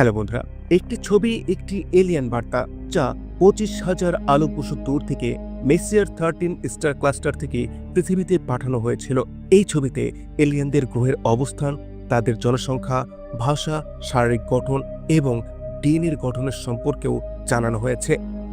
Hello বন্ধুরা, একটি ছবি, একটি এলিয়ান বার্তা যা পঁচিশ হাজার আলোকবর্ষ দূর থেকে মেসিয়ার থার্টিন স্টার ক্লাস্টার থেকে পৃথিবীতে পাঠানো হয়েছিল। এই ছবিতে এলিয়ানদের গ্রহের অবস্থান, তাদের জনসংখ্যা, ভাষা, শারীরিক গঠন এবং ডিএনএর গঠনের সম্পর্কেও জানানো হয়েছে।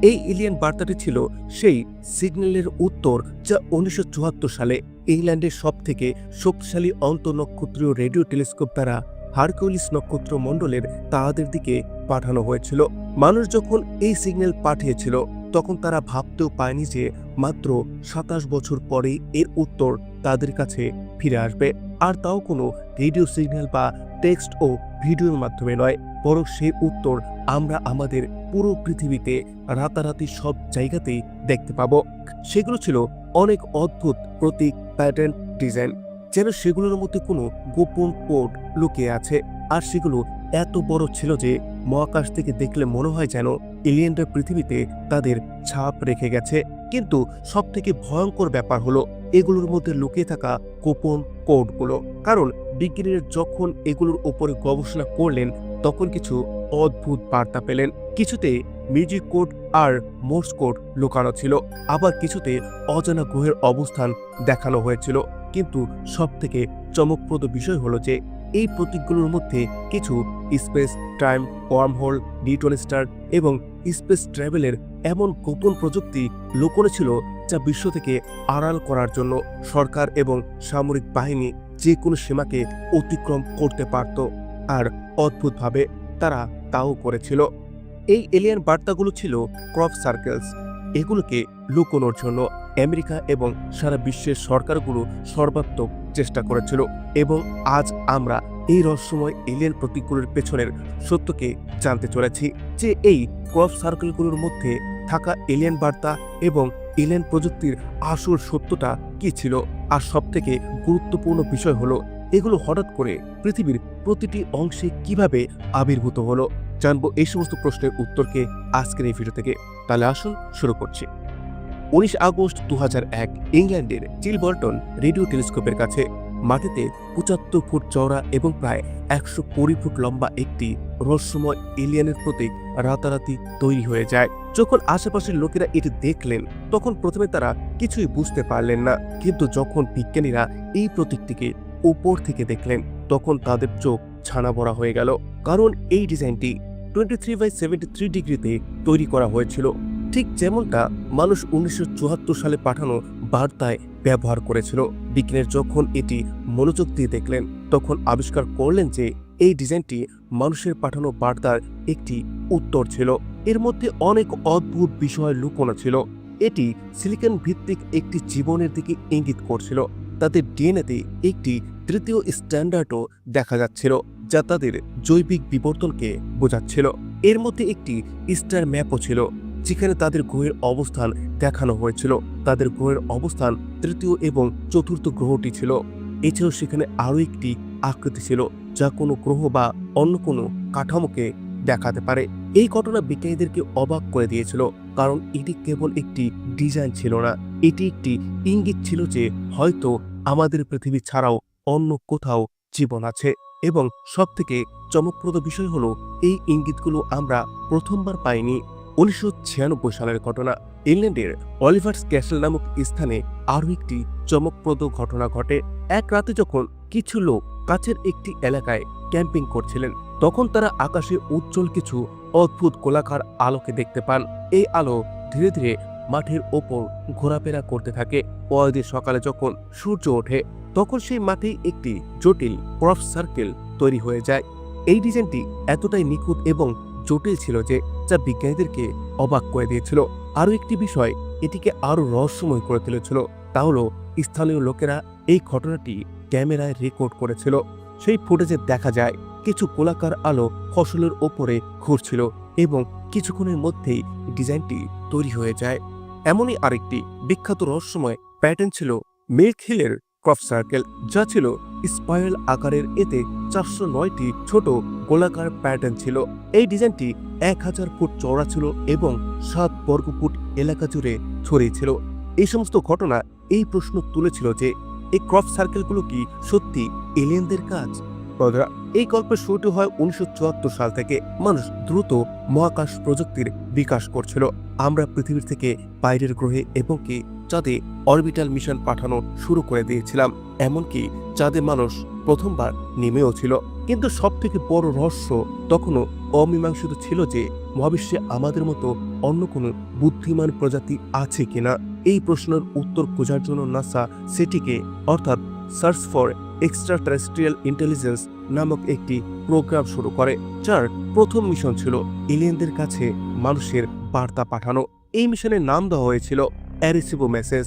এই এলিয়ান বার্তাটি ছিল সেই সিগন্যালের উত্তর যা উনিশশো চুয়াত্তর সালে ইংল্যান্ডের সবথেকে শক্তিশালী অন্তঃনক্ষত্রীয় রেডিও টেলিস্কোপ দ্বারা হারকিউলিস নক্ষত্র মণ্ডলের তাদের দিকে পাঠানো হয়েছিল। মানুষ যখন এই সিগন্যাল পাঠিয়েছিল, তখন তারা ভাবতেও পায়নি যে মাত্র সাতাশ বছর পরেই এর উত্তর তাদের কাছে ফিরে আসবে। আর তাও কোনো রেডিও সিগন্যাল বা টেক্সট ও ভিডিওর মাধ্যমে নয়, বরং সেই উত্তর আমরা আমাদের পুরো পৃথিবীতে রাতারাতি সব জায়গাতেই দেখতে পাবো। সেগুলো ছিল অনেক অদ্ভুত প্রতীক প্যাটার্ন ডিজাইন যেন সেগুলোর মধ্যে কোনো গোপন কোড লুকিয়ে আছে। আর সেগুলো এত বড় ছিল যে মহাকাশ থেকে দেখলে মনে হয় যেন এলিয়েনরা পৃথিবীতে তাদের ছাপ রেখে গেছে। কিন্তু সবথেকে ভয়ঙ্কর ব্যাপার হলো, এগুলোর মধ্যে লুকিয়ে থাকা গোপন কোডগুলো। কারণ বিজ্ঞানীরা যখন এগুলোর উপরে গবেষণা করলেন, তখন কিছু অদ্ভুত বার্তা পেলেন। কিছুতে মিউজিক কোড আর মোর্স কোড লুকানো ছিল। আবার কিছুতে অজানা গ্রহের অবস্থান দেখানো হয়েছিল। কিন্তু সবথেকে চমকপ্রদ বিষয় হলো যে এই প্রতীকগুলোর মধ্যে কিছু space time wormhole, Newton star এবং স্পেস ট্রাভেলের এমন গোপন প্রযুক্তি লুকোনো ছিল যা বিশ্ব থেকে আড়াল করার জন্য সরকার এবং সামরিক বাহিনী যে কোনো সীমাকে অতিক্রম করতে পারত আর অদ্ভুতভাবে তারা তাও করেছিল। এই এলিয়ান বার্তাগুলো ছিল ক্রপ সার্কেলস এগুলোকে লুকোনোর জন্য আমেরিকা এবং সারা বিশ্বের সরকারগুলো সর্বাত্মক চেষ্টা করেছিল এবং আজ আমরা এই রহস্যময় এলিয়েন প্রতীকগুলোর পেছনের সত্যকে জানতে চলেছি যে এই ক্রপ সার্কেলগুলোর মধ্যে থাকা এলিয়েন বার্তা এবং এলিয়েন প্রযুক্তির আসল সত্যটা কি ছিল? আর সবথেকে গুরুত্বপূর্ণ বিষয় হলো, এগুলো হঠাৎ করে পৃথিবীর প্রতিটি অংশে কীভাবে আবির্ভূত হলো? জানব এই সমস্ত প্রশ্নের উত্তরকে আজকের এই ভিডিও থেকে। তাহলে আসুন শুরু করছি। উনিশ আগস্ট দু ইংল্যান্ডের চিলবর্টন রেডিও টেলিস্কোপের কাছে মাটিতে পঁচাত্তর ফুট চওড়া এবং প্রায় একশো কুড়ি ফুট লম্বা একটি রহস্যময় এলিয়ানের প্রতীক রাতারাতি তৈরি হয়ে যায়। যখন আশেপাশের লোকেরা এটি দেখলেন, তখন প্রথমে তারা কিছুই বুঝতে পারলেন না। কিন্তু যখন বিজ্ঞানীরা এই প্রতীকটিকে উপর থেকে দেখলেন, তখন তাদের চোখ ছানা ভরা হয়ে গেল। কারণ এই ডিজাইনটি twenty three by seventy three ডিগ্রিতে তৈরি করা হয়েছিল। ঠিক যেমনটা মানুষ উনিশশো চুয়াত্তর সালে পাঠানো বার্তায় ব্যবহার করেছিল। বিজ্ঞানের যখন এটি মনোযোগ দিয়ে দেখলেন, তখন আবিষ্কার করলেন যে এই ডিজাইনটি মানুষের পাঠানো বার্তার একটি উত্তর ছিল। এর মধ্যে অনেক অদ্ভুত বিষয় লুকোনো ছিল। এটি সিলিকন ভিত্তিক একটি জীবনের দিকে ইঙ্গিত করছিল। তাদের ডিএনএতে একটি তৃতীয় স্ট্যান্ডার্ডও দেখা যাচ্ছিল। যা তাদের জৈবিক বিবর্তনকে বোঝাচ্ছিল। এর মধ্যে একটি স্টার ম্যাপও ছিল, যেখানে তাদের গ্রহের অবস্থান দেখানো হয়েছিল। তাদের গ্রহের অবস্থান তৃতীয় এবং চতুর্থ গ্রহটি ছিল। এছাড়াও সেখানে আরও একটি আকৃতি ছিল, যা কোনো গ্রহ বা অন্য কোনো কাঠামোকে দেখাতে পারে। এই ঘটনা বিজ্ঞানীদেরকে অবাক করে দিয়েছিল, কারণ এটি কেবল একটি ডিজাইন ছিল না। এটি একটি ইঙ্গিত ছিল যে হয়তো আমাদের পৃথিবী ছাড়াও অন্য কোথাও জীবন আছে। এবং সবথেকে চমকপ্রদ বিষয় হলো, এই ইঙ্গিতগুলো আমরা প্রথমবার পাইনি উনিশশো ছিয়ানব্বই সালের ঘটনা। ইংল্যান্ডের অলিভার্স ক্যাসেল নামক স্থানে আরও একটি চমকপ্রদ ঘটনা ঘটে। এক রাতে যখন কিছু লোক কাছের একটি এলাকায় ক্যাম্পিং করছিলেন, তখন তারা আকাশে উজ্জ্বল কিছু অদ্ভুত গোলাকার আলোকে দেখতে পান। এই আলো ধীরে ধীরে মাঠের ওপর ঘোরাফেরা করতে থাকে। পরের দিন সকালে যখন সূর্য ওঠে তখন সেই মাঠেই একটি জটিল ক্রফ সার্কেল তৈরি হয়ে যায়। এই ডিজাইনটি এতটাই নিখুঁত এবং জটিল ছিল যে যা বিজ্ঞানীদেরকে অবাক করে দিয়েছিল। আরও একটি বিষয়, এটিকে আরও রহস্যময় করে তুলেছিল, তা হলো স্থানীয় লোকেরা এই ঘটনাটি ক্যামেরায় রেকর্ড করেছিল। সেই ফুটেজে দেখা যায়, কিছু গোলাকার আলো ফসলের ওপরে ঘুরছিল এবং কিছুক্ষণের মধ্যেই ডিজাইনটি তৈরি হয়ে যায়। এমনই আরেকটি বিখ্যাত রহস্যময় প্যাটার্ন ছিল মিল্ক হিলের ক্রপ সার্কেল, যা ছিল স্পাইরাল আকারের এতে চারশো নয়টি ছোট গোলাকার প্যাটার্ন ছিল। এই ডিজাইনটি এক হাজার ফুট চওড়া ছিল এবং সাত বর্গ ফুট এলাকা জুড়ে ছড়িয়েছিল এই সমস্ত ঘটনা এই প্রশ্ন তুলেছিল যে, এই ক্রপ সার্কেলগুলো কি সত্যি এলিয়েনদের কাজ? এই গল্পের শুরুটি হয় উনিশশো চুয়াত্তর সাল থেকে। মানুষ দ্রুত মহাকাশ প্রযুক্তির বিকাশ করছিল। আমরা পৃথিবীর থেকে বাইরের গ্রহে এবং কি চাঁদে অরবিটাল মিশন পাঠানো শুরু করে দিয়েছিলাম, এমনকি চাঁদে মানুষ প্রথমবার নেমেও ছিল। কিন্তু সব থেকে বড় রহস্য তখনও অমীমাংসিত ছিল যে, মহাবিশ্বে আমাদের মতো অন্য কোনো বুদ্ধিমান প্রজাতি আছে কিনা? এই প্রশ্নের উত্তর খোঁজার জন্য নাসা সেটিকে, অর্থাৎ search for extra terrestrial intelligence নামক একটি প্রোগ্রাম শুরু করে, যার প্রথম মিশন ছিল এলিয়েনদের কাছে মানুষের বার্তা পাঠানো। এই মিশনের নাম দেওয়া হয়েছিল অ্যারিসিবো মেসেজ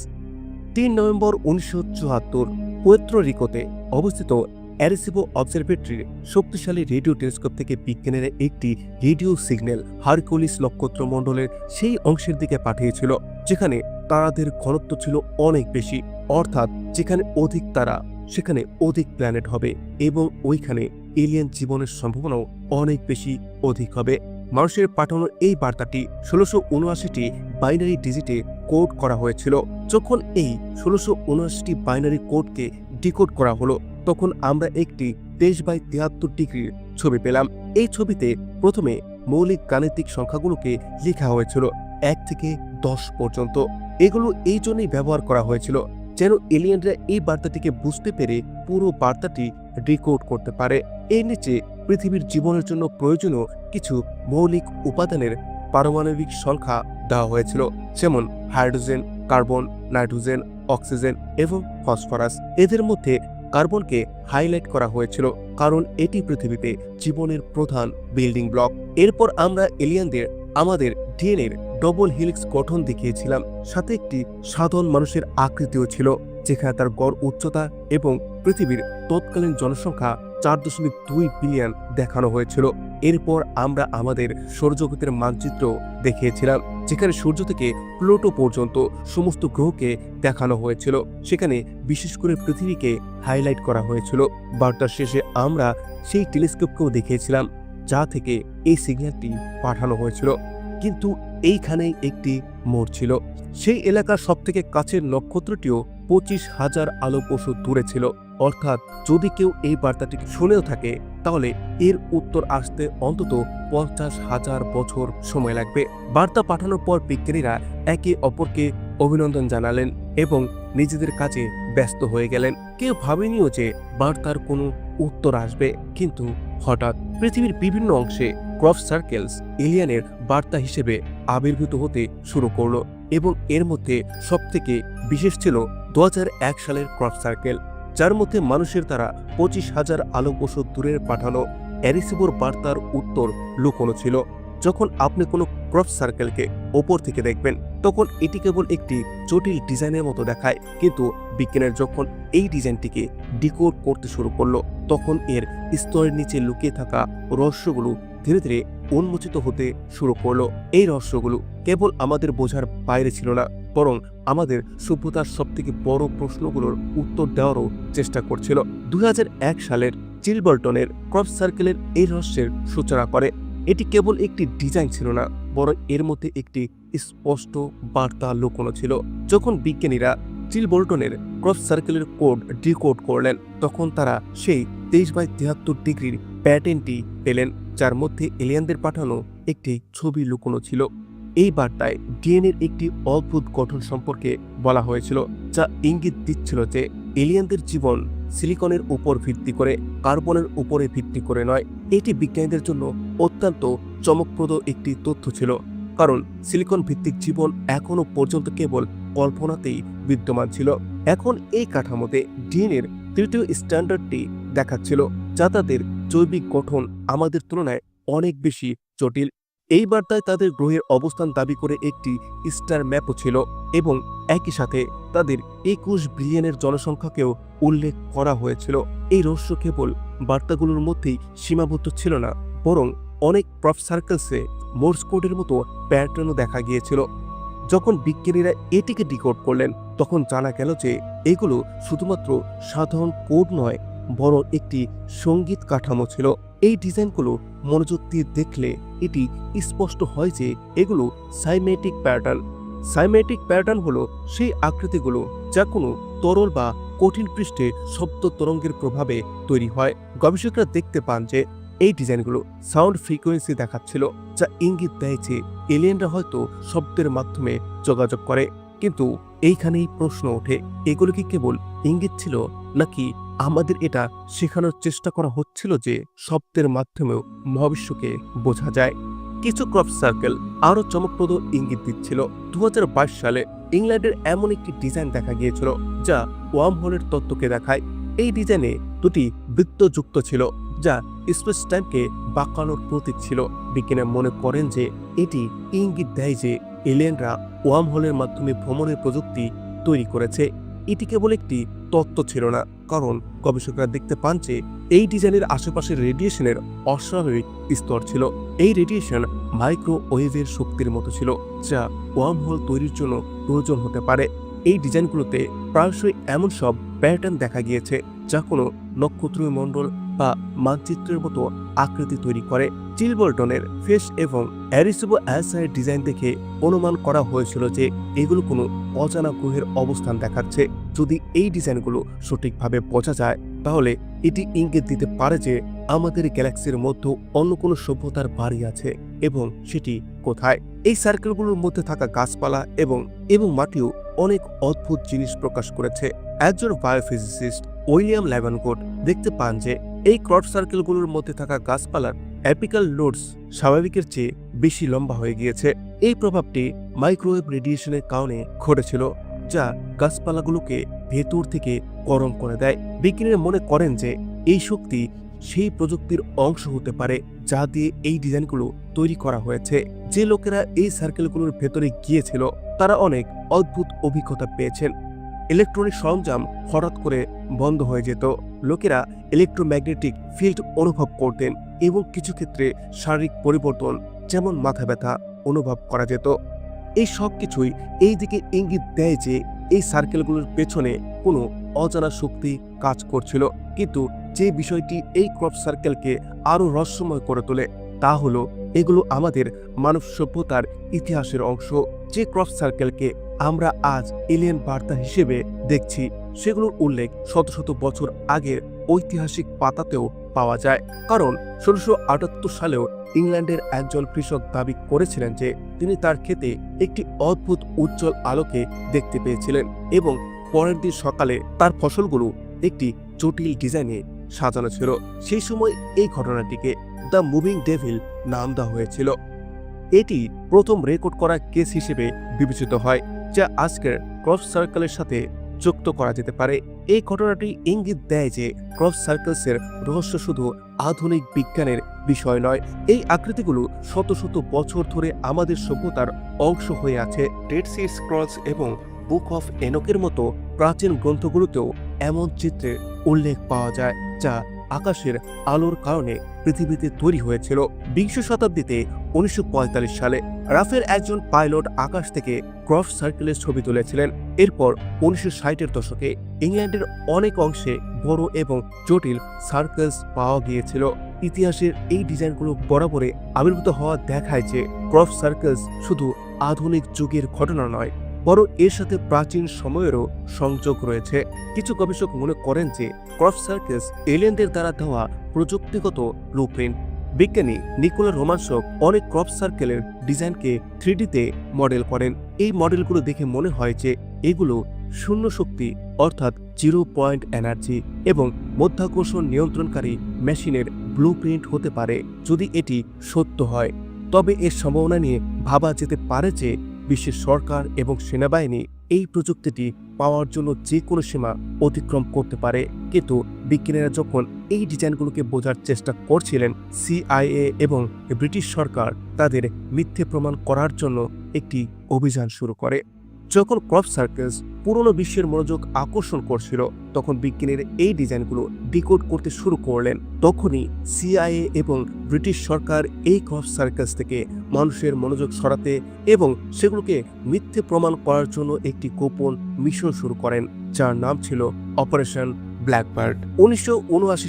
তিন নভেম্বর উনিশশো চুয়াত্তর পুয়েত্রো রিকোতে অবস্থিত অ্যারিসিবো অবজারভেটরির শক্তিশালী রেডিও টেলিস্কোপ থেকে বিজ্ঞানীরা একটি রেডিও সিগন্যাল হারকুলিস নক্ষত্র মণ্ডলের সেই অংশের দিকে পাঠিয়েছিল, যেখানে তারাদের ঘনত্ব ছিল অনেক বেশি, অর্থাৎ যেখানে অধিক তারা, সেখানে অধিক প্ল্যানেট হবে এবং ওইখানে এলিয়েন জীবনের সম্ভাবনাও অনেক বেশি অধিক হবে। মানুষের পাঠানো এই বার্তাটি ষোলোশো উনআশিটি বাইনারি ডিজিটে কোড করা হয়েছিল। যখন এই ষোলোশো উনআশিটি বাইনারি কোডকে ডিকোড করা হলো, তখন আমরা একটি তেইশ বাই তিয়াত্তর ডিগ্রির ছবি পেলাম। এই ছবিতে প্রথমে মৌলিক গাণিতিক সংখ্যাগুলোকে লেখা হয়েছিল এক থেকে দশ পর্যন্ত। এগুলো এই জন্যই ব্যবহার করা হয়েছিল যেন এলিয়েনরা এই বার্তাটিকে বুঝতে পেরে পুরো বার্তাটি ডিকোড করতে পারে। এর নিচে পৃথিবীর জীবনের জন্য প্রয়োজনীয় কিছু মৌলিক উপাদানের পারমাণবিক সংখ্যা দেওয়া হয়েছিল, যেমন হাইড্রোজেন, কার্বন, নাইট্রোজেন, অক্সিজেন এবং ফসফরাস। এদের মধ্যে কার্বনকে হাইলাইট করা হয়েছিল কারণ এটি পৃথিবীতে জীবনের প্রধান বিল্ডিং ব্লক। এরপর আমরা এলিয়ানদের, আমাদের ডিএনএর ডবল হিলিক্স গঠন দেখিয়েছিলাম। সাথে একটি সাধারণ মানুষের আকৃতিও ছিল, যেখানে তার গড় উচ্চতা এবং পৃথিবীর তৎকালীন জনসংখ্যা চার দশমিক দুই বিলিয়ন দেখানো হয়েছিল। এরপর আমরা আমাদের সৌরজগতের মানচিত্র দেখিয়েছিলাম, যেখানে সূর্য থেকে প্লুটো পর্যন্ত সমস্ত গ্রহকে দেখানো হয়েছিল। সেখানে বিশেষ করে পৃথিবীকে হাইলাইট করা হয়েছিল। বার্তার শেষে আমরা সেই টেলিস্কোপকেও দেখিয়েছিলাম, যা থেকে এই সিগন্যালটি পাঠানো হয়েছিল। কিন্তু এইখানেই একটি মোড় ছিল। সেই এলাকার সবথেকে কাছের নক্ষত্রটিও পঁচিশ হাজার আলোকবর্ষ দূরে ছিল। অর্থাৎ যদি কেউ এই বার্তাটিকে শুনেও থাকে, তাহলে এর উত্তর আসতে অন্তত পঞ্চাশ হাজার বছর সময় লাগবে। বার্তা পাঠানোর পর বিজ্ঞানীরা একে অপরকে অভিনন্দন জানালেন এবং নিজেদের কাজে ব্যস্ত হয়ে গেলেন। কেউ ভাবেনিও যে বার্তার কোনো উত্তর আসবে, কিন্তু হঠাৎ পৃথিবীর বিভিন্ন অংশে ক্রপ সার্কেলস এলিয়ানের বার্তা হিসেবে আবির্ভূত হতে শুরু করল এবং এর মধ্যে সবথেকে বিশেষ ছিল দু হাজার এক সালের ক্রপ সার্কেল। যার মধ্যে মানুষের দ্বারা পঁচিশ হাজার আলোকবর্ষ দূরের পাঠানো অ্যারিসিবোর বার্তার উত্তর লুকোনো ছিল। যখন আপনি কোনো ক্রপ সার্কেলকে ওপর থেকে দেখবেন, তখন এটি কেবল একটি জটিল ডিজাইনের মতো দেখায়। কিন্তু বিজ্ঞানের যখন এই ডিজাইনটিকে ডিকোড করতে শুরু করল, তখন এর স্তরের নিচে লুকিয়ে থাকা রহস্যগুলো ধীরে ধীরে উন্মোচিত হতে শুরু করল। এই রহস্যগুলো কেবল আমাদের বোঝার বাইরে ছিল না, বরং আমাদের সভ্যতার সবথেকে বড় প্রশ্নগুলোর উত্তর দেওয়ারও চেষ্টা করছিল। দু হাজার এক সালের চিলবর্টনের ক্রপ সার্কেলের এই রহস্যের সূচনা করে। এটি কেবল একটি ডিজাইন ছিল না, বরং এর মধ্যে একটি স্পষ্ট বার্তা লুকোনো ছিল। যখন বিজ্ঞানীরা চিলবোল্টনের ক্রস সার্কেলের কোড ডিকোড করলেন, তখন তারা সেই তেইশ বাই তিয়াত্তর ডিগ্রির প্যাটার্নটি পেলেন। যার মধ্যে এলিয়ানদের পাঠানো একটি ছবি লুকোনো ছিল। এই বার্তায় ডিএনএর একটি অদ্ভুত গঠন সম্পর্কে বলা হয়েছিল, যা ইঙ্গিত দিচ্ছিল যে এলিয়ানদের জীবন সিলিকনের উপর ভিত্তি করে, কার্বনের উপরে ভিত্তি করে নয়। এটি বিজ্ঞানীদের জন্য অত্যন্ত চমকপ্রদ একটি তথ্য ছিল, কারণ সিলিকন ভিত্তিক জীবন এখনও পর্যন্ত কেবল কল্পনাতেই বিদ্যমান ছিল। এখন এই কাঠামোতে ডিএনএর তৃতীয় স্ট্যান্ডার্ডটি দেখাচ্ছিল, যা তাদের জৈবিক গঠন আমাদের তুলনায় অনেক বেশি জটিল। এই বার্তায় তাদের গ্রহের অবস্থান দাবি করে একটি স্টার ম্যাপও ছিল এবং একই সাথে তাদের একুশ বিলিয়নের জনসংখ্যাকেও উল্লেখ করা হয়েছিল। এই রহস্য কেবল বার্তাগুলোর মধ্যেই সীমাবদ্ধ ছিল না, বরং অনেক প্রফ সার্কেলসে মোর্স কোডের মতো প্যাটার্নও দেখা গিয়েছিল। যখন বিজ্ঞানীরা এটিকে ডিকোড করলেন, তখন জানা গেল যে এগুলো শুধুমাত্র সাধারণ কোড নয় বরং একটি সংগীত কাঠামো ছিল। এই ডিজাইনগুলো মনোযোগ দিয়ে দেখলে এটি স্পষ্ট হয় যে এগুলো সাইমেটিক প্যাটার্ন। সাইমেটিক প্যাটার্ন হলো সেই আকৃতিগুলো যা কোনো তরল বা কঠিন পৃষ্ঠে শব্দ তরঙ্গের প্রভাবে তৈরি হয়। গবেষকরা দেখতে পান যে এই ডিজাইনগুলো সাউন্ড ফ্রিকোয়েন্সি দেখাচ্ছিল, যা ইঙ্গিত দেয় যে এলিয়েনরা হয়তো শব্দের মাধ্যমে যোগাযোগ করে। কিন্তু এইখানেই প্রশ্ন ওঠে, এগুলো কি কেবল ইঙ্গিত ছিল নাকি আমাদের এটা শেখানোর চেষ্টা করা হচ্ছিল যে শব্দের মাধ্যমেও মহাবিশ্বকে বোঝা যায়। কিছু ক্রপ সার্কেল আরও চমকপ্রদ ইঙ্গিত দিচ্ছিল। দু হাজার বাইশ সালে ইংল্যান্ডের এমন একটি ডিজাইন দেখা গিয়েছিল, যা ওয়ার্ম হোলের তত্ত্বকে দেখায়। এই ডিজাইনে দুটি বৃত্ত যুক্ত ছিল, যা স্পেস টাইমকে বাঁকানোর প্রতীক ছিল। বিজ্ঞানী মনে করেন যে এটি ইঙ্গিত দেয় যে এলিয়েনরা ওয়ার্ম হোলের মাধ্যমে ভ্রমণের প্রযুক্তি তৈরি করেছে। এটি কেবল একটি তত্ত্ব ছিল না, কারণ গবেষকরা দেখতে পান যে এই ডিজাইনের আশেপাশের রেডিয়েশনের অস্বাভাবিক স্তর ছিল। এই রেডিয়েশন মাইক্রোওয়েভের শক্তির মতো ছিল, যা ওয়ার্ম হোল তৈরির জন্য প্রয়োজন হতে পারে। এই ডিজাইনগুলোতে প্রায়শই এমন সব প্যাটার্ন দেখা গিয়েছে, যা কোনো নক্ষত্রীয় মণ্ডল বা মানচিত্রের মতো আকৃতি তৈরি করে। চিলবর্টনের ফেস এবং অ্যারিসিবো অ্যাসাইড ডিজাইন দেখে অনুমান করা হয়েছিল যে এগুলো কোনো অজানা গ্রহের অবস্থান দেখাচ্ছে। যদি এই ডিজাইনগুলো সঠিকভাবে বোঝা যায়, তাহলে এটি ইঙ্গিত দিতে পারে যে আমাদের গ্যালাক্সির মধ্যে অন্য কোনো সভ্যতার বাড়ি আছে এবং সেটি কোথায়। এই সার্কেলগুলোর মধ্যে থাকা গাছপালা এবং এবং মাটিও অনেক অদ্ভুত জিনিস প্রকাশ করেছে। একজন বায়োফিজিসিস্ট উইলিয়াম ল্যাভানকোট দেখতে পান যে এই ক্রট সার্কেলগুলোর মধ্যে থাকা গাছপালার অ্যাপিক্যাল নোডস স্বাভাবিকের চেয়ে বেশি লম্বা হয়ে গিয়েছে। এই প্রভাবটি মাইক্রোওয়েভ রেডিয়েশনের কারণে ঘটেছিল, যা গাছপালাগুলোকে ভেতর থেকে গরম করে দেয়। বিজ্ঞানীরা মনে করেন যে এই শক্তি সেই প্রযুক্তির অংশ হতে পারে, যা দিয়ে এই ডিজাইনগুলো তৈরি করা হয়েছে। যে লোকেরা এই সার্কেলগুলোর ভেতরে গিয়েছিল, তারা অনেক অদ্ভুত অভিজ্ঞতা পেয়েছেন। ইলেকট্রনিক সরঞ্জাম হঠাৎ করে বন্ধ হয়ে যেত। লোকেরা ইলেকট্রোম্যাগনেটিক ফিল্ড অনুভব করতেন এবং কিছু ক্ষেত্রে শারীরিক পরিবর্তন, যেমন মাথা ব্যথা, অনুভব করা যেত। এই সব কিছুই এই দিকে ইঙ্গিত দেয় যে এই সার্কেলগুলোর পেছনে কোনো অজানা শক্তি কাজ করছিল। কিন্তু যে বিষয়টি এই ক্রপ সার্কেলকে আরও রহস্যময় করে তোলে, তা হলো এগুলো আমাদের মানব সভ্যতার ইতিহাসের অংশ। যে ক্রপ সার্কেলকে আমরা আজ এলিয়েন বার্তা হিসেবে দেখছি। সেগুলোর উল্লেখ শত শত বছর আগের ঐতিহাসিক পাতাতেও পাওয়া যায়। কারণ ষোলোশো আটাত্তর সালেও ইংল্যান্ডের একজন কৃষক দাবি করেছিলেন যে, তিনি তার ক্ষেতে একটি অদ্ভুত উজ্জ্বল আলোকে দেখতে পেয়েছিলেন এবং পরের দিন সকালে তার ফসলগুলো একটি জটিল ডিজাইনে সাজানো ছিল। সেই সময় এই ঘটনাটিকে দ্য মুভিং ডেভিল নাম দেওয়া হয়েছিল। এটি প্রথম রেকর্ড করা কেস হিসেবে বিবেচিত হয়। যা আজকের ক্রস সার্কেলের সাথে যুক্ত করা যেতে পারে। এই ঘটনাটি ইঙ্গিত দেয় যে ক্রস সার্কেলসের রহস্য শুধু আধুনিক বিজ্ঞানের বিষয় নয়, এই আকৃতিগুলো শত শত বছর ধরে আমাদের সভ্যতার অংশ হয়ে আছে। ডেড সি স্ক্রলস এবং বুক অফ এনকের মতো প্রাচীন গ্রন্থগুলোতেও এমন চিত্রের উল্লেখ পাওয়া যায়, যা আকাশের আলোর কারণে পৃথিবীতে তৈরি হয়েছিল বিংশ শতাব্দীতে উনিশশো পঁয়তাল্লিশ সালে। রাফের একজন পাইলট আকাশ থেকে ক্রস সার্কেলের ছবি তুলেছিলেন। এরপর উনিশশো ষাটের দশকে ইংল্যান্ডের অনেক অংশে বড় এবং জটিল সার্কেলস পাওয়া গিয়েছিল। ইতিহাসের এই ডিজাইনগুলো বরাবরে আবির্ভূত হওয়া দেখায় যে ক্রস সার্কেলস শুধু আধুনিক যুগের ঘটনা নয় বরং এর সাথে প্রাচীন সময়েরও সংযোগ রয়েছে। কিছু গবেষক মনে করেন যে ক্রস সার্কেলস এলিয়েনদের দ্বারা দেওয়া প্রযুক্তিগত ব্লুপ্রিন্ট বিজ্ঞানী নিকোলা রোমানসক অনেক ক্রপ সার্কেলের ডিজাইনকে থ্রিডিতে মডেল করেন। এই মডেলগুলো দেখে মনে হয় যে এগুলো শূন্য শক্তি অর্থাৎ জিরো পয়েন্ট এনার্জি এবং মধ্যাকর্ষণ নিয়ন্ত্রণকারী মেশিনের ব্লুপ্রিন্ট হতে পারে যদি এটি সত্য হয়। তবে এর সম্ভাবনা নিয়ে ভাবা যেতে পারে যে বিশ্বের সরকার এবং সেনাবাহিনী এই প্রযুক্তিটি পাওয়ার জন্য যে কোনো সীমা অতিক্রম করতে পারে। কিন্তু বিজ্ঞানীরা যখন এই ডিজাইনগুলোকে বোঝার চেষ্টা করছিলেন, সিআইএ এবং ব্রিটিশ সরকার তাদের মিথ্যে প্রমাণ করার জন্য একটি অভিযান শুরু করে। যখন ক্রপ সার্কেলস পুরনো বিশ্বের মনোযোগ আকর্ষণ করছিল, তখন বিজ্ঞানীর এই ডিজাইনগুলো ডিকোড করতে শুরু করলেন। তখনই সিআইএ এবং ব্রিটিশ সরকার এই ক্রপ সার্কেলস থেকে মানুষের মনোযোগ সরাতে এবং সেগুলোকে মিথ্যে প্রমাণ করার জন্য একটি গোপন মিশন শুরু করেন, যার নাম ছিল অপারেশন ব্ল্যাকবার্ড। উনিশশো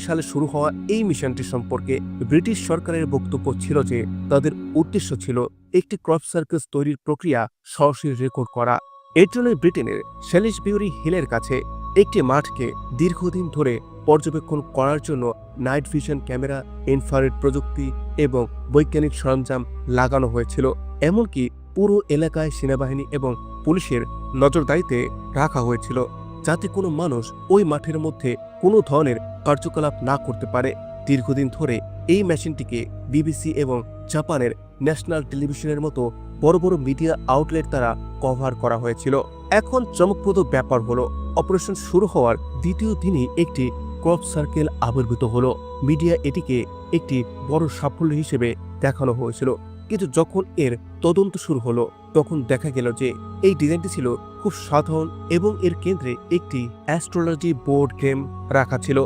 সালে শুরু হওয়া এই মিশনটি সম্পর্কে ব্রিটিশ সরকারের বক্তব্য ছিল যে, তাদের উদ্দেশ্য ছিল একটি ক্রপ সার্কেলস তৈরির প্রক্রিয়া সরাসরি রেকর্ড করা। এর জন্য ব্রিটেনের সেলিসবিউরি হিলের কাছে একটি মাঠকে দীর্ঘদিন ধরে পর্যবেক্ষণ করার জন্য নাইট ভিশন ক্যামেরা, ইনফ্রারেড প্রযুক্তি এবং বৈজ্ঞানিক সরঞ্জাম লাগানো হয়েছিল, এমনকি পুরো এলাকায় সেনাবাহিনী এবং পুলিশের নজরদারিতে রাখা হয়েছিল, যাতে কোনো মানুষ ওই মাঠের মধ্যে কোনো ধরনের কার্যকলাপ না করতে পারে। দীর্ঘদিন ধরে এই মেশিনটিকে বিবিসি এবং জাপানের ন্যাশনাল টেলিভিশনের মতো বড় বড় মিডিয়া আউটলেট দ্বারা কভার করা হয়েছিল। এখন চমকপ্রদ ব্যাপার হলো অপারেশন শুরু হওয়ার দ্বিতীয় দিনই একটি ক্রপ সার্কেল আবির্ভূত হলো। মিডিয়া এটিকে একটি বড় সাফল্য হিসেবে দেখানো হয়েছিল। কিন্তু যখন এর তদন্ত শুরু হলো, তখন দেখা গেল যে এই ডিজাইনটি ছিল খুব সাধারণ এবং এর কেন্দ্রে একটি অ্যাস্ট্রোলজি বোর্ড গেম রাখা ছিল।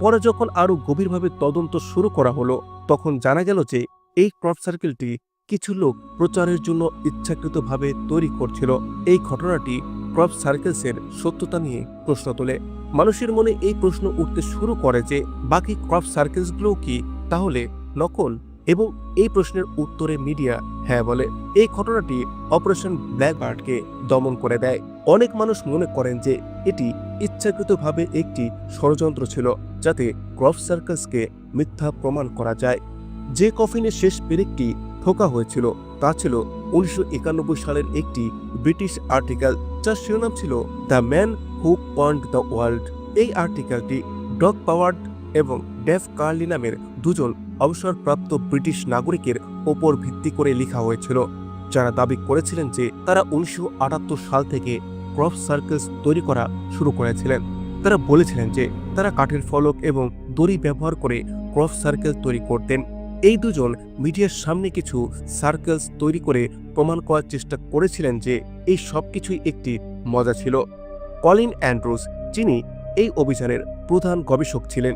পরে যখন আরও গভীরভাবে তদন্ত শুরু করা হলো, তখন জানা গেল যে এই ক্রপ সার্কেলটি কিছু লোক প্রচারের জন্য ইচ্ছাকৃতভাবে তৈরি করছিল। এই ঘটনাটি ক্রপ সার্কেলসের সত্যতা নিয়ে প্রশ্ন তোলে। মানুষের মনে এই প্রশ্ন উঠতে শুরু করে যে, বাকি ক্রপ সার্কেলসগুলো কি তাহলে নকল? এবং এই প্রশ্নের উত্তরে মিডিয়া হ্যাঁ বলে। এই ঘটনাটি অপারেশন ব্ল্যাকবার্ডকে দমন করে দেয়। অনেক মানুষ মনে করেন যে, এটি ইচ্ছাকৃতভাবে একটি ষড়যন্ত্র ছিল, যাতে ক্রপ সার্কাসকে মিথ্যা প্রমাণ করা যায়। যে কফিনের শেষ পেরেকটি ঠোকা হয়েছিল। তা ছিল উনিশশো একানব্বই সালের একটি ব্রিটিশ আর্টিকেল, যার শিরোনাম ছিল the man who point the world এই আর্টিকেলটি ডগ পাওয়ার্ড এবং ডেভ কার্লি নামের দুজন অবসরপ্রাপ্ত ব্রিটিশ নাগরিকের ওপর ভিত্তি করে লেখা হয়েছিল, যারা দাবি করেছিলেন যে তারা উনিশশো আটাত্তর সাল থেকে ক্রপ সার্কেলস তৈরি করা শুরু করেছিলেন। তারা বলেছিলেন যে তারা কাঠের ফলক এবং দড়ি ব্যবহার করে ক্রপ সার্কেল তৈরি করতেন। এই দুজন মিডিয়ার সামনে কিছু সার্কেলস তৈরি করে প্রমাণ করার চেষ্টা করেছিলেন যে এই সব কিছুই একটি মজা ছিল। কলিন অ্যান্ড্রুস যিনি এই অভিযানের প্রধান গবেষক ছিলেন,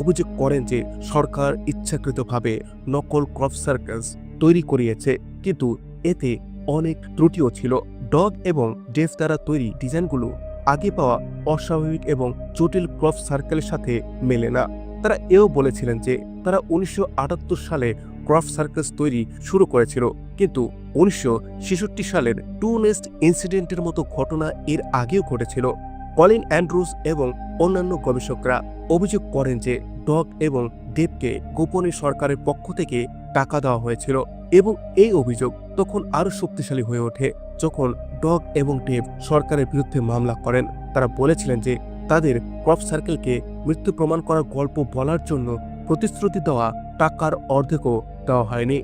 অভিযোগ করেন যে সরকার ইচ্ছাকৃতভাবে নকল ক্রপ সার্কেলস তৈরি করিয়েছে, কিন্তু এতে অনেক ত্রুটিও ছিল। ডগ এবং ডেফ দ্বারা তৈরি ডিজাইনগুলো আগে পাওয়া অস্বাভাবিক এবং জটিল ক্রপ সার্কেলের সাথে মেলে না। তারা এও বলেছিলেন যে তারা উনিশশো আটাত্তর সালে ক্রপ সার্কাস তৈরি শুরু করেছিল। কিন্তু উনিশশো ছেষট্টি সালের টু নেস্ট ইনসিডেন্টের মতো ঘটনা এর আগেও ঘটেছিল। কলিন অ্যান্ড্রুজ এবং অন্যান্য গবেষকরা অভিযোগ করেন যে ডগ এবং দেবকে গোপনে সরকারের পক্ষ থেকে টাকা দেওয়া হয়েছিল এবং এই অভিযোগ তখন আরও শক্তিশালী হয়ে ওঠে। যখন ডগ এবং ডেভ সরকারের বিরুদ্ধে মামলা করেন, তারা বলেছিলেন যে তাদের ক্রপ সার্কেলকে মৃত্যু প্রমাণ করার গল্প বলার জন্য প্রতিশ্রুতি দেওয়া টাকার অর্ধেকও দেওয়া হয়নি।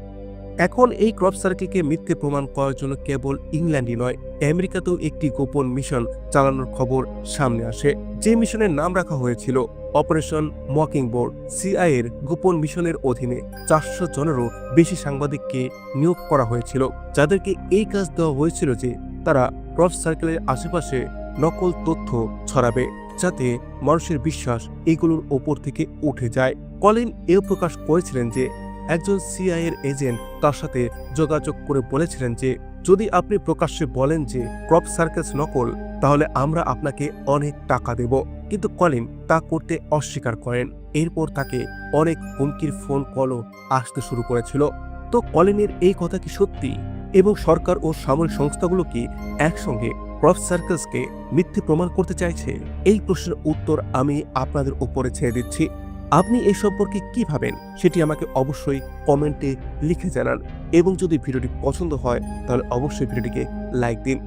এখন এই ক্রপ সার্কেলকে মিথ্যে প্রমাণ করার জন্য কেবল ইংল্যান্ডই নয়, আমেরিকাতেও একটি গোপন মিশন চালানোর খবর সামনে আসে। যে মিশনের নাম রাখা হয়েছিল অপারেশন মকিং বোর্ড সিআইয়ের গোপন মিশনের অধীনে চারশো জনেরও বেশি সাংবাদিককে নিয়োগ করা হয়েছিল। যাদেরকে এই কাজ দেওয়া হয়েছিল যে তারা ক্রপ সার্কেলের আশেপাশে নকল তথ্য ছড়াবে, যাতে মানুষের বিশ্বাস এগুলোর ওপর থেকে উঠে যায়। কলিন এও প্রকাশ করেছিলেন যে, একজন সিআইয়ের এজেন্ট তার সাথে যোগাযোগ করে বলেছিলেন যে, যদি আপনি প্রকাশ্যে বলেন যে, ক্রপ সার্কেস নকল, তাহলে আমরা আপনাকে অনেক টাকা দেব। কিন্তু কলিন তা করতে অস্বীকার করেন। এরপর তাকে অনেক হুমকির ফোন কলও আসতে শুরু করেছিল। তো কলিনের এই কথা কি সত্যি? এবং সরকার ও সামরিক সংস্থাগুলো কি একসঙ্গে ক্রপ সার্কেলসকে মিথ্যে প্রমাণ করতে চাইছে? এই প্রশ্নের উত্তর আমি আপনাদের উপরে ছেড়ে দিচ্ছি। আপনি এই সম্পর্কে কি ভাবেন সেটি আমাকে অবশ্যই কমেন্টে লিখে জানান এবং যদি ভিডিওটি পছন্দ হয়, তাহলে অবশ্যই ভিডিওটিকে লাইক দিন।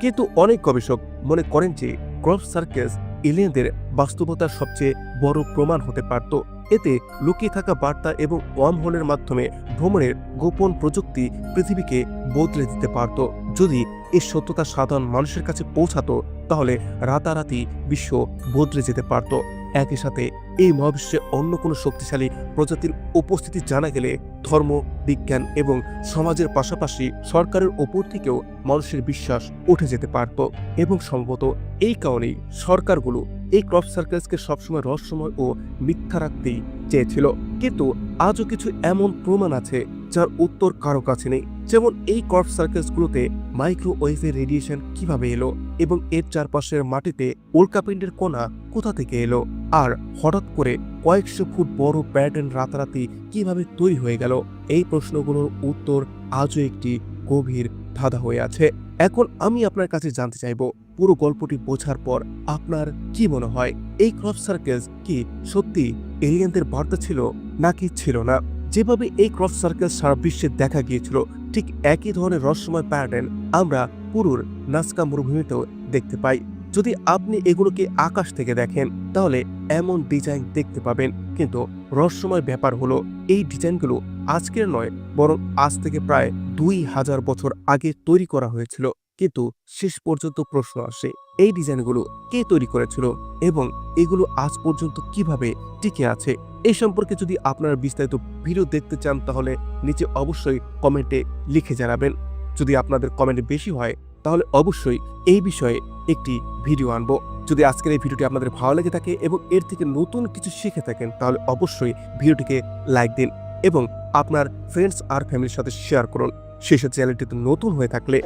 কিন্তু অনেক গবেষক মনে করেন যে ক্রপ সার্কেস এলিয়েনদের বাস্তবতার সবচেয়ে বড় প্রমাণ হতে পারত। এতে লুকিয়ে থাকা বার্তা এবং ওয়ার্ম হোলের মাধ্যমে ভ্রমণের গোপন প্রযুক্তি পৃথিবীকে বদলে দিতে পারত। যদি এই সত্যতা সাধারণ মানুষের কাছে পৌঁছাতো, তাহলে রাতারাতি বিশ্ব বদলে যেতে পারত। একই সাথে এই মহাবিশ্বে অন্য কোনো শক্তিশালী প্রজাতির উপস্থিতি জানা গেলে ধর্ম, বিজ্ঞান এবং সমাজের পাশাপাশি সরকারের ওপর থেকেও মানুষের বিশ্বাস উঠে যেতে পারত এবং সম্ভবত এই কারণেই সরকারগুলো এই ক্রপ সার্কেলসকে সবসময় রহস্যময় ও মিথ্যা রাখতেই চেয়েছিল। কিন্তু আজও কিছু এমন প্রমাণ আছে যার উত্তর কারও কাছে নেই। যেমন এই ক্রপ সার্কেলসগুলোতে মাইক্রোওয়েভের রেডিয়েশন কীভাবে এলো এবং এর চারপাশের মাটিতে উল্কাপিণ্ডের কোনা কোথা থেকে এলো? আর হঠাৎ করে কয়েকশো ফুট বড় প্যাটার্ন রাতারাতি কীভাবে তৈরি হয়ে গেল? এই প্রশ্নগুলোর উত্তর আজও একটি গভীর ধাঁধা হয়ে আছে। এখন আমি আপনার কাছে জানতে চাইব, পুরো গল্পটি বোঝার পর আপনার কি মনে হয়? এই ক্রপ সার্কেলস কি সত্যি এলিয়েনদের বার্তা ছিল নাকি ছিল না? যেভাবে এই ক্রপ সার্কেল সারা বিশ্বে দেখা গিয়েছিল, ঠিক একই ধরনের রহস্যময় প্যাটার্ন আমরা পুরুর নাস্কা মরুভূমিতেও দেখতে পাই। যদি আপনি এগুলোকে আকাশ থেকে দেখেন, তাহলে এমন ডিজাইন দেখতে পাবেন। কিন্তু রহস্যময় ব্যাপার হলো, এই ডিজাইনগুলো আজকের নয়, বরং আজ থেকে প্রায় দুই হাজার বছর আগে তৈরি করা হয়েছিল। কিন্তু শেষ পর্যন্ত প্রশ্ন আসে, এই ডিজাইনগুলো কে তৈরি করেছিল এবং এগুলো আজ পর্যন্ত কীভাবে টিকে আছে? এই সম্পর্কে যদি আপনারা বিস্তারিত ভিডিও দেখতে চান, তাহলে নিচে অবশ্যই কমেন্টে লিখে জানাবেন। যদি আপনাদের কমেন্ট বেশি হয়, তাহলে অবশ্যই এই বিষয়ে একটি ভিডিও আনব। যদি আজকের এই ভিডিওটি আপনাদের ভালো লেগে থাকে এবং এর থেকে নতুন কিছু শিখে থাকেন, তাহলে অবশ্যই ভিডিওটিকে লাইক দিন এবং আপনার ফ্রেন্ডস আর ফ্যামিলির সাথে শেয়ার করুন। চ্যানেলটি চ্যানেলটিতে নতুন হয়ে থাকলে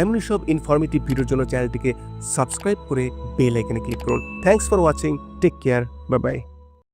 এমনি সব ইনফরমেটিভ ভিডিওর জন্য চ্যানেলটিকে সাবস্ক্রাইব করে বেল আইকনে ক্লিক করুন। Thanks for watching take care bye bye